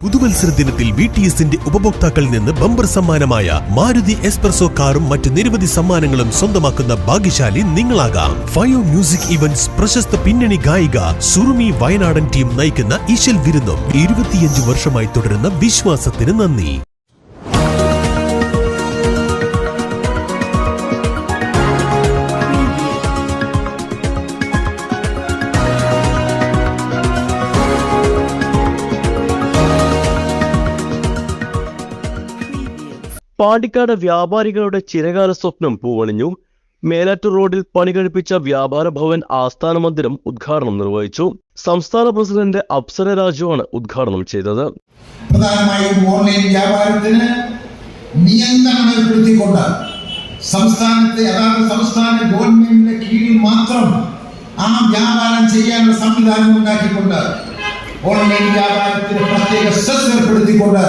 പുതുവത്സര ദിനത്തിൽ B T എസിന്റെ ഉപഭോക്താക്കളിൽ നിന്ന് ബമ്പർ സമ്മാനമായ മാരുതി എസ്പ്രസോ കാറും മറ്റ് നിരവധി സമ്മാനങ്ങളും സ്വന്തമാക്കുന്ന ഭാഗ്യശാലി നിങ്ങളാകാം. ഫയോ മ്യൂസിക് ഇവന്റ്സ് പ്രശസ്ത പിന്നണി ഗായിക സുറുമി വയനാടൻ ടീം നയിക്കുന്ന ഈശൽ വിരുന്നും ഇരുപത്തിയഞ്ച് വർഷമായി തുടരുന്ന വിശ്വാസത്തിന് നന്ദി. പാണ്ടിക്കാട് വ്യാപാരികളുടെ ചിരകാല സ്വപ്നം പൂവണിഞ്ഞു. മേലാറ്റൂർ റോഡിൽ പണി കഴിപ്പിച്ച വ്യാപാര ഭവൻ ആസ്ഥാന മന്ദിരം ഉദ്ഘാടനം നിർവഹിച്ചു. സംസ്ഥാന പ്രസിഡന്റ് അപ്സര രാജുവാണ് ഉദ്ഘാടനം ചെയ്തത്. പ്രധാനമായും ഓൺലൈൻ വ്യാപാരത്തിന് നിയന്ത്രണം ഏർപ്പെടുത്തിക്കൊണ്ട് സംസ്ഥാനത്തെ അതാത് സംസ്ഥാന ഗവൺമെന്റിന്റെ കീഴിൽ മാത്രം ആ വ്യാപാരം ചെയ്യാനുള്ള സംവിധാനം ഉണ്ടാക്കിക്കൊണ്ട് ഓൺലൈൻ വ്യാപാരത്തിന് പ്രത്യേക സെസ് ഏർപ്പെടുത്തിക്കൊണ്ട്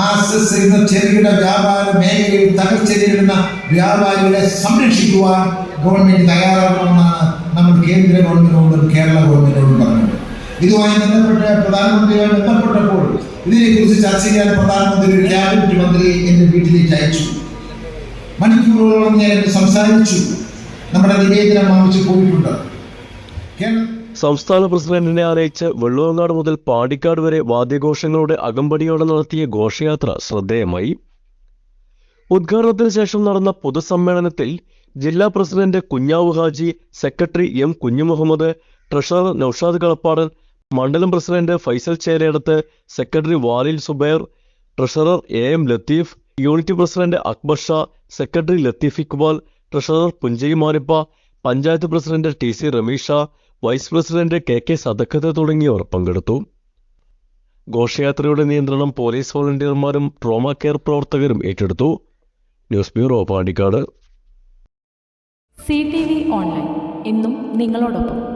ആ സെസ് ഇന്ന് ചെറുകിട വ്യാപാര മേഖലയിൽ തകർച്ച നേരിടുന്ന വ്യാപാരികളെ സംരക്ഷിക്കുവാൻ ഗവൺമെന്റ് തയ്യാറാകണമെന്നാണ് നമ്മൾ കേന്ദ്ര ഗവൺമെന്റിനോടും കേരള ഗവൺമെന്റിനോടും പറഞ്ഞത് ഇതുമായി ബന്ധപ്പെട്ട് പ്രധാനമന്ത്രിയുമായി ബന്ധപ്പെട്ടപ്പോൾ ഇതിനെക്കുറിച്ച് ചർച്ച ചെയ്യാൻ പ്രധാനമന്ത്രി ഒരു ക്യാബിനറ്റ് മന്ത്രി എന്റെ വീട്ടിലേക്ക് അയച്ചു. മണിക്കൂറുകളോളം ഞാൻ സംസാരിച്ചു. നമ്മുടെ നിവേദനം ആവശ്യം പോയിട്ടുണ്ട് കേരള സംസ്ഥാന പ്രസിഡന്റിനെ ആനയിച്ച് വെള്ളുവങ്ങാട് മുതൽ പാണ്ടിക്കാട് വരെ വാദ്യഘോഷങ്ങളുടെ അകമ്പടിയോടെ നടത്തിയ ഘോഷയാത്ര ശ്രദ്ധേയമായി. ഉദ്ഘാടനത്തിന് ശേഷം നടന്ന പൊതുസമ്മേളനത്തിൽ ജില്ലാ president Kunjavu Haji secretary M Kunjumuhammad treasurer Naushad Kalappadan മണ്ഡലം president Faisal Cherayadath secretary Valil Zubair treasurer A M Latheef unit president Akbar Shah secretary Latheef Iqbal treasurer പുഞ്ചയി മാരിപ്പ panchayat president T C Ramisha vice president K K Sadakkath തുടങ്ങിയവർ പങ്കെടുത്തു. ഘോഷയാത്രയുടെ നിയന്ത്രണം police വോളണ്ടിയർമാരും trauma care പ്രവർത്തകരും ഏറ്റെടുത്തു. News bureau Pandikkad. C T V online. എന്നും നിങ്ങളോടൊപ്പം.